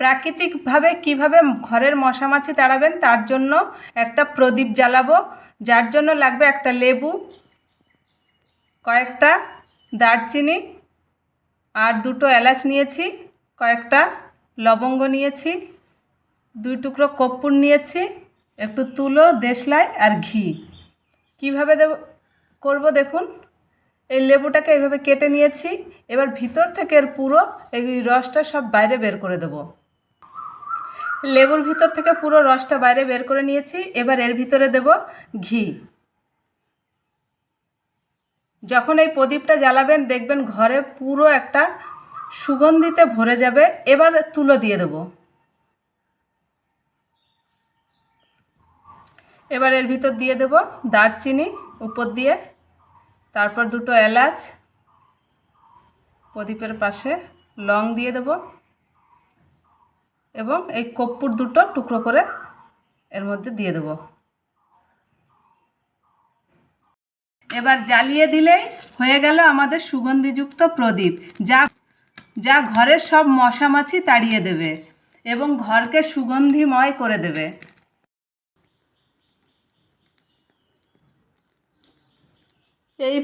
প্রাকৃতিকভাবে কীভাবে ঘরের মশামাছি তাড়াবেন, তার জন্য একটা প্রদীপ জ্বালাবো, যার জন্য লাগবে একটা লেবু, কয়েকটা দারচিনি, আর দুটো এলাচ নিয়েছি, কয়েকটা লবঙ্গ নিয়েছি, দুই টুকরো কর্পূর নিয়েছি, একটু তুলো, দেশলাই আর ঘি। কীভাবে দেব, করব দেখুন। এই লেবুটাকে এইভাবে কেটে নিয়েছি, এবার ভিতর থেকে এর পুরো এই রসটা সব বাইরে বের করে দেবো। লেবুর ভিতর থেকে পুরো রসটা বাইরে বের করে নিয়েছি, এবার এর ভিতরে দেব ঘি। যখন এই প্রদীপটা জ্বালাবেন, দেখবেন ঘরে পুরো একটা সুগন্ধিতে ভরে যাবে, এবার তুলো দিয়ে দেবো। এবার এর ভিতর দিয়ে দেব দারচিনি উপর দিয়ে, তারপর দুটো এলাচ, প্রদীপের পাশে লং দিয়ে দেব। এবং এই কর্পূর দুটো টুকরো করে এর মধ্যে দিয়ে দেব। এবার জ্বালিয়ে দিলেই হয়ে গেল আমাদের সুগন্ধিযুক্ত প্রদীপ। যা যা ঘরের সব মশামাছি তাড়িয়ে দেবে এবং ঘরকে সুগন্ধিময় করে দেবে। এই